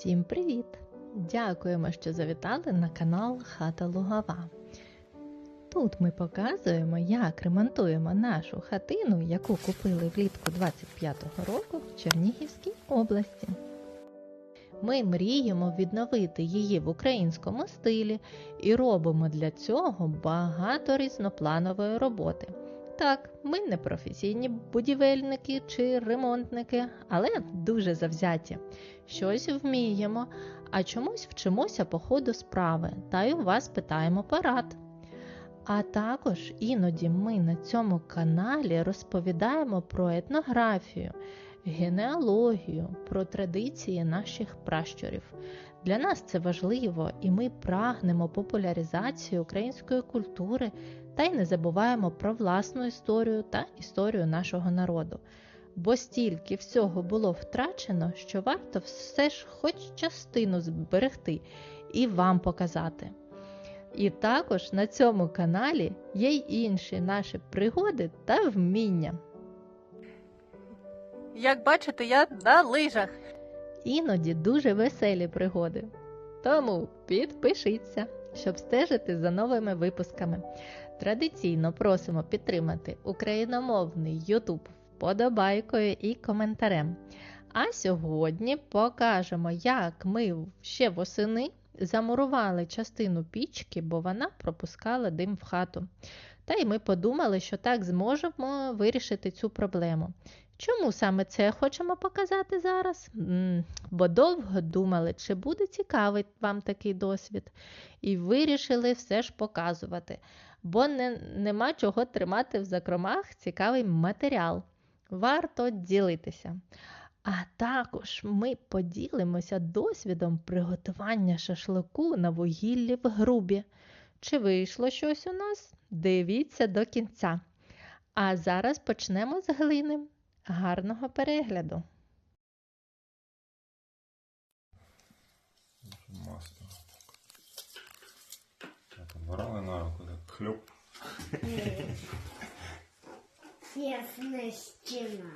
Всім привіт! Дякуємо, що завітали на канал Хата Лугова. Тут ми показуємо, як ремонтуємо нашу хатину, яку купили влітку 25-го року в Чернігівській області. Ми мріємо відновити її в українському стилі і робимо для цього багато різнопланової роботи. Так, ми не професійні будівельники чи ремонтники, але дуже завзяті. Щось вміємо, а чомусь вчимося по ходу справи та й у вас питаємо порад. А також іноді ми на цьому каналі розповідаємо про етнографію, генеалогію, про традиції наших пращурів. Для нас це важливо, і ми прагнемо популяризації української культури та й не забуваємо про власну історію та історію нашого народу. Бо стільки всього було втрачено, що варто все ж хоч частину зберегти і вам показати. І також на цьому каналі є й інші наші пригоди та вміння. Як бачите, я на лижах. Іноді дуже веселі пригоди. Тому підпишіться, щоб стежити за новими випусками. Традиційно просимо підтримати україномовний YouTube вподобайкою і коментарем. А сьогодні покажемо, як ми ще восени замурували частину пічки, бо вона пропускала дим в хату. Та й ми подумали, що так зможемо вирішити цю проблему. Чому саме це хочемо показати зараз? Бо довго думали, чи буде цікавий вам такий досвід, і вирішили все ж показувати, бо не, нема чого тримати в закромах цікавий матеріал. Варто ділитися. А також ми поділимося досвідом приготування шашлику на вугіллі в грубі. Чи вийшло щось у нас? Дивіться до кінця. А зараз почнемо з глини. Гарного перегляду! Масло. Так, обирали на руку, так хлюп. Тесна стіна.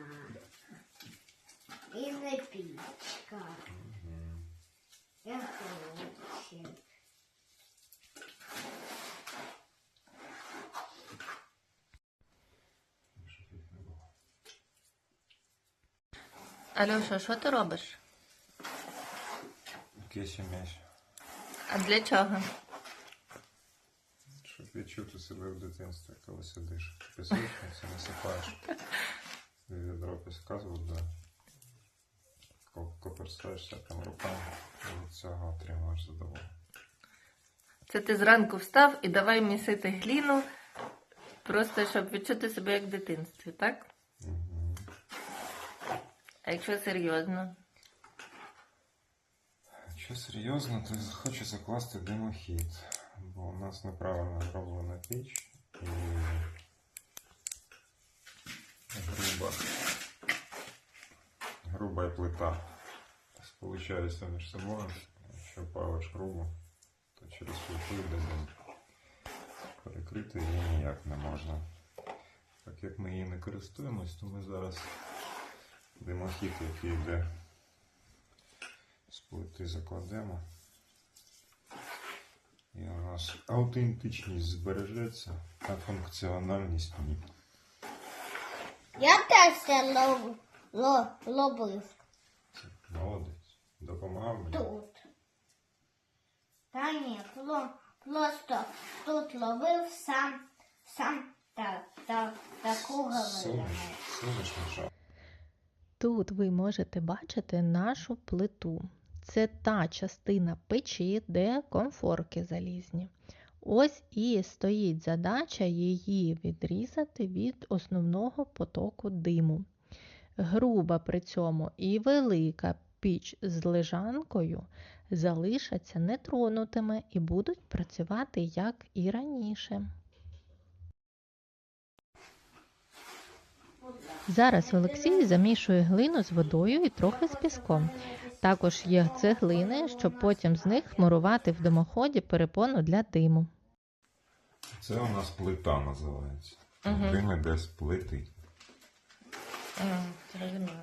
І не пічка. Я хочу. Альоша, що ти робиш? Якийсь м'яч. А для чого? Щоб відчути себе в дитинстві, коли сидиш в пісочниці, насипаєш відро піска з води. Ко- там руками і від цього отримуєш задоволення. Це ти зранку встав і давай місити гліну, просто щоб відчути себе як в дитинстві, так? А якщо серйозно? Якщо серйозно, то хочу закласти димохід, бо у нас неправильно зроблена піч і груба, груба плита сполучаються між собою. Якщо палиш грубо, то через плиту йде дим. Перекрити її ніяк не можна. Так як ми її не користуємось, то ми зараз димохід, який йде з плити закладемо. І у нас аутентичність збережеться, а функціональність ні. Я теж це лов, ло, ловив Молодець. Допомагав мені. тут. Та ні, пло, просто тут ловив сам, сам та, та, таку. Сунеш, сунеш мішав. Тут ви можете бачити нашу плиту. Це та частина печі, де комфорки залізні. Ось і стоїть задача її відрізати від основного потоку диму. Груба при цьому і велика піч з лежанкою залишаться нетронутими і будуть працювати як і раніше. Зараз Олексій замішує глину з водою і трохи з піском. Також є цеглини, щоб потім з них мурувати в димоході перепону для диму. Це у нас плита називається. Угу. Дим іде з плити. А, зрозуміло.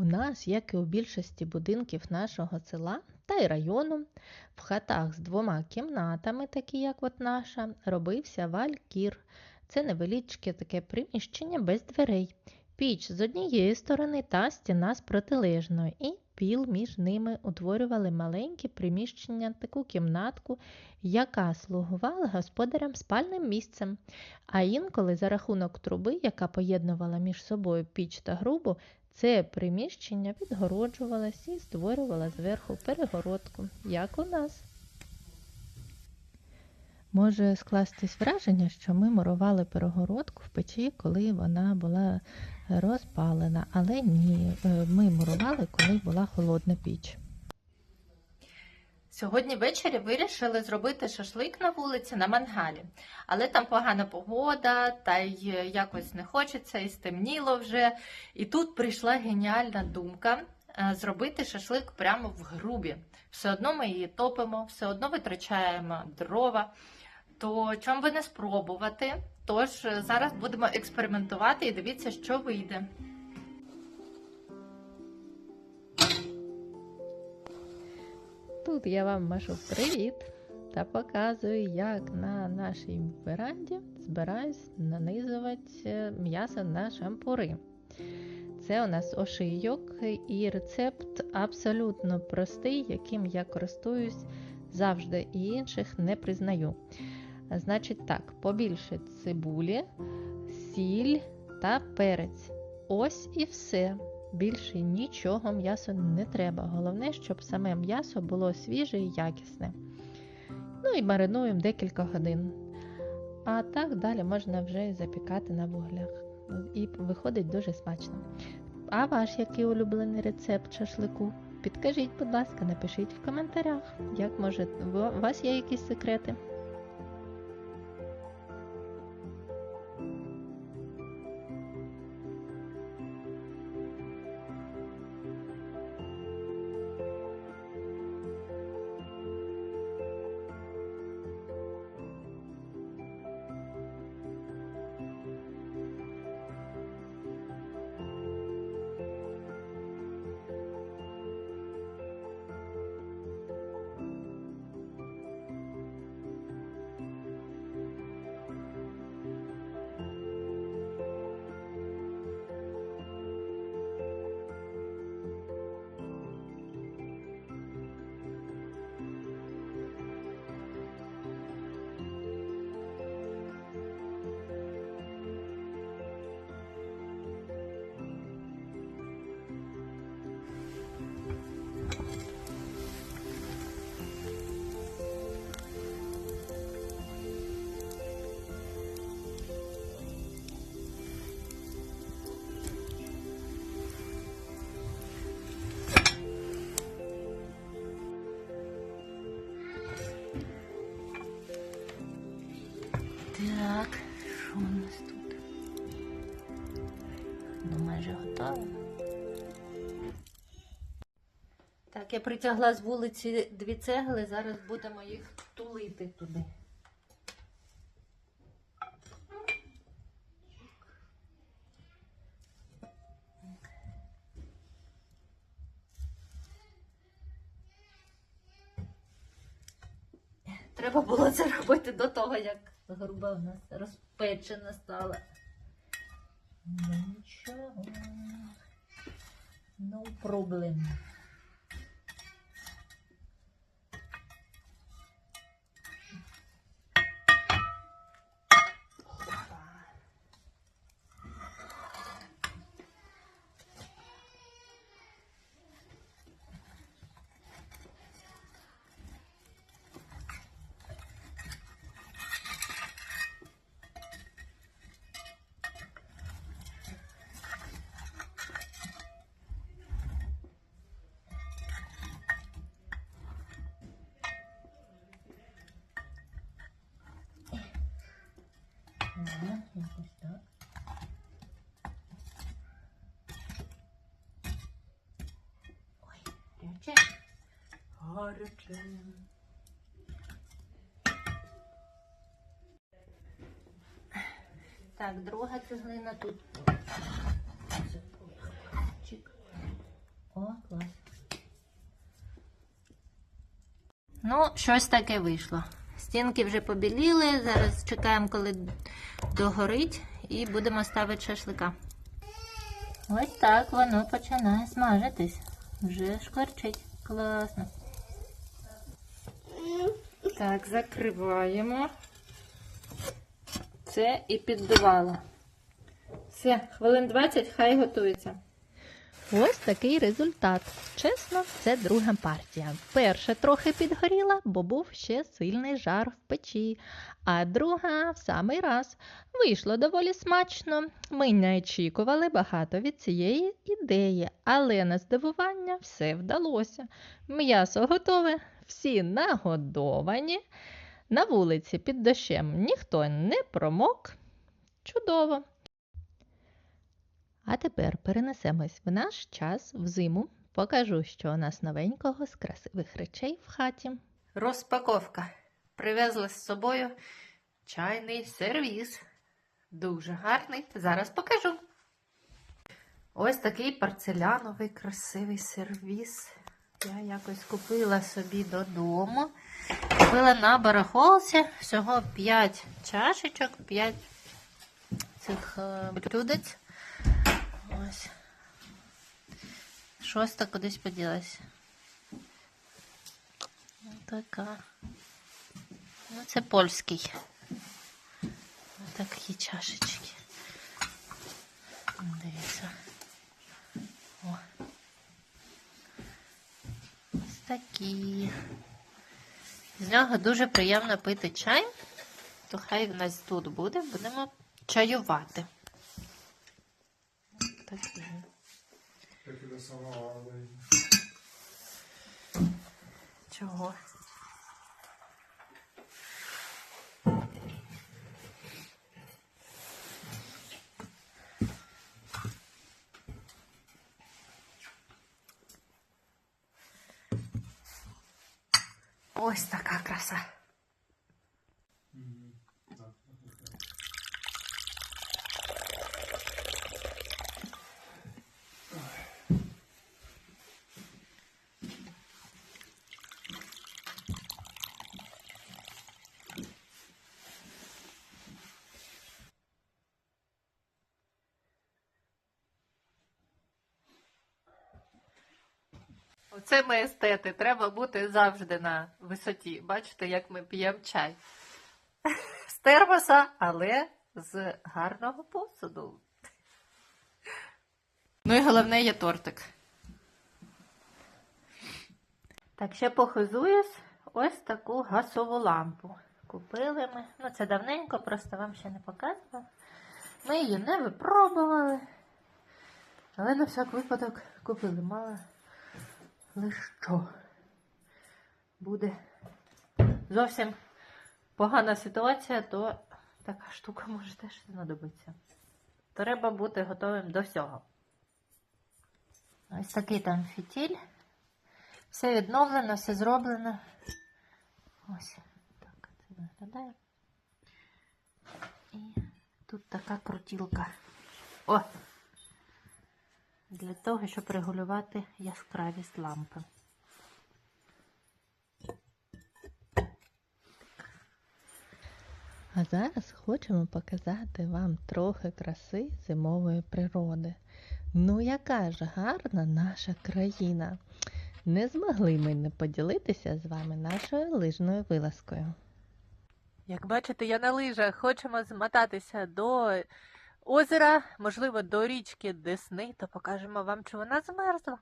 У нас, як і у більшості будинків нашого села та й району, в хатах з двома кімнатами, такі як от наша, робився валькір. Це невеличке таке приміщення без дверей. Піч з однієї сторони та стіна з протилежної, і піл між ними утворювали маленьке приміщення, таку кімнатку, яка слугувала господарям спальним місцем. А інколи за рахунок труби, яка поєднувала між собою піч та грубу, це приміщення відгороджувалось і створювало зверху перегородку, як у нас. Може скластись враження, що ми мурували перегородку в печі, коли вона була розпалена, але ні, е, ми мурували, коли була холодна піч. Сьогодні ввечері вирішили зробити шашлик на вулиці на мангалі. Але там погана погода, та й якось не хочеться, і стемніло вже. І тут прийшла геніальна думка е, зробити шашлик прямо в грубі. Все одно ми її топимо, все одно витрачаємо дрова. То чому би не спробувати? Тож е, зараз будемо експериментувати і дивіться, що вийде. Тут я вам машу привіт та показую, як на нашій веранді збираюсь нанизувати м'ясо на шампури. Це у нас ошийок і рецепт абсолютно простий, яким я користуюсь завжди і інших не признаю. Значить так, побільше цибулі, сіль та перець. Ось і все. Більше нічого м'ясу не треба. Головне, щоб саме м'ясо було свіже і якісне. Ну і маринуємо декілька годин. А так далі можна вже запікати на вуглях. І виходить дуже смачно. А ваш який улюблений рецепт шашлику? Підкажіть, будь ласка, напишіть в коментарях, як може, у вас є якісь секрети. Так, я притягла з вулиці дві цегли, зараз будемо їх тулити туди. Треба було це робити до того, як груба в нас розпечена стала. Ну нічого. No problem. Ага, якось так. Ой, гаряче. гаряче. Так, друга цеглина тут. О, клас. Ну, щось таке вийшло. Стінки вже побіліли. Зараз чекаємо, коли догорить, і будемо ставити шашлика. Ось так воно починає смажитись. Вже шкварчить. Класно. Так, закриваємо. Це і піддувало. Все, хвилин 20, хай готується. Ось такий результат. Чесно, це друга партія. Перша трохи підгоріла, бо був ще сильний жар в печі, а друга в самий раз. Вийшло доволі смачно. Ми не очікували багато від цієї ідеї, але на здивування все вдалося. М'ясо готове, всі нагодовані. На вулиці під дощем ніхто не промок. Чудово! А тепер перенесемось в наш час в зиму. Покажу, що у нас новенького з красивих речей в хаті. Розпаковка. Привезли з собою чайний сервіз. Дуже гарний. Зараз покажу. Ось такий порцеляновий красивий сервіз. Я якось купила собі додому. Купила на барахолці всього 5 чашечок, 5 цих е, блюдець. Ось. Шоста кудись поділась. Така. Ну, це польський. Ось такі чашечки. Дивіться. О. Ось такі. З нього дуже приємно пити чай. То хай в нас тут буде, будемо чаювати. Такі. Як і до самого Чого? Ось така краса. Оце ми естети. Треба бути завжди на висоті. Бачите, як ми п'ємо чай. З термоса, але з гарного посуду. Ну і головне є тортик. Так, ще похизуюсь ось таку газову лампу. Купили ми. Ну, це давненько, просто вам ще не показувала. Ми її не випробували. Але на всяк випадок купили. Мало але що? Буде зовсім погана ситуація, то така штука може теж знадобитися. Треба бути готовим до всього. Ось такий там фітіль. Все відновлено, все зроблено. Ось так це виглядає. І тут така крутілка. О! Для того, щоб регулювати яскравість лампи. А зараз хочемо показати вам трохи краси зимової природи. Ну, яка ж гарна наша країна! Не змогли ми не поділитися з вами нашою лижною вилазкою. Як бачите, я на лижах хочемо змотатися до озера, можливо, до річки Десни, то покажемо вам, чи вона змерзла.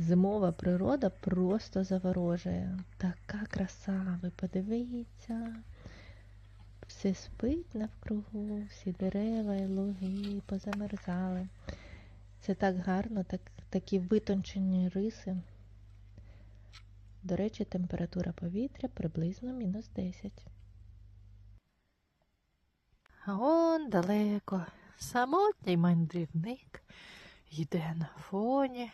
Зимова природа просто заворожує. Така краса, ви подивіться. Все спить навкругу, всі дерева і луги позамерзали. Це так гарно, так, такі витончені риси. До речі, температура повітря приблизно мінус 10. А он далеко самотній мандрівник йде на фоні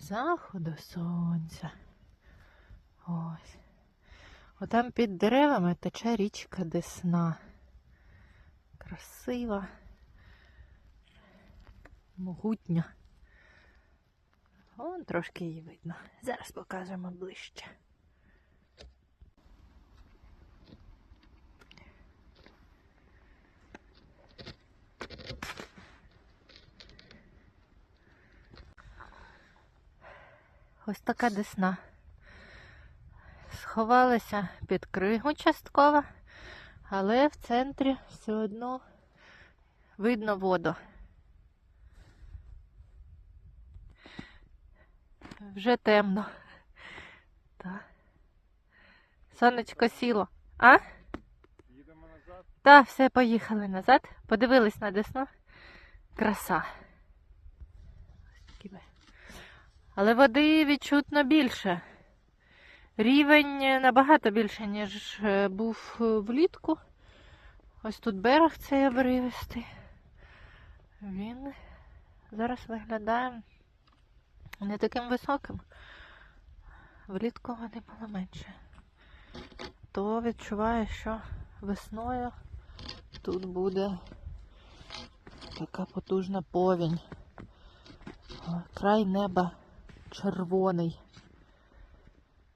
заходу сонця. Ось. Отам під деревами тече річка Десна. Красива, могутня. Вон трошки її видно. Зараз покажемо ближче. Ось така десна. Сховалася під кригу частково, але в центрі все одно видно воду. Вже темно. Так. Сонечко сіло. А? Їдемо назад. Так, все, поїхали назад. Подивились на десну. Краса. Ось такі ми. Але води відчутно більше. Рівень набагато більше, ніж е, був е, влітку. Ось тут берег цей обривистий. Він зараз виглядає не таким високим. Влітку води було менше. То відчуваю, що весною тут буде така потужна повінь. Край неба червоний.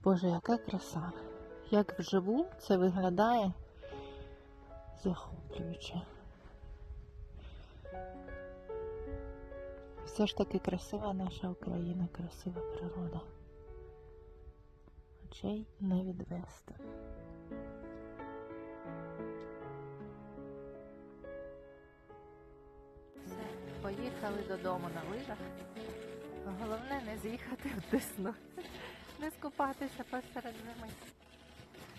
Боже, яка краса. Як вживу це виглядає захоплююче. Все ж таки красива наша Україна, красива природа. Очей не відвести. Все, поїхали додому на лижах. Головне не з'їхати в Десну. Не скупатися посеред зими.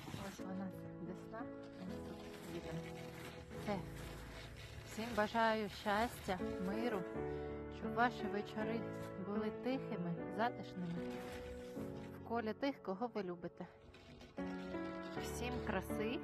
Ось вона Десна. Все. Всім бажаю щастя, миру, щоб ваші вечори були тихими, затишними. В колі тих, кого ви любите. Всім краси,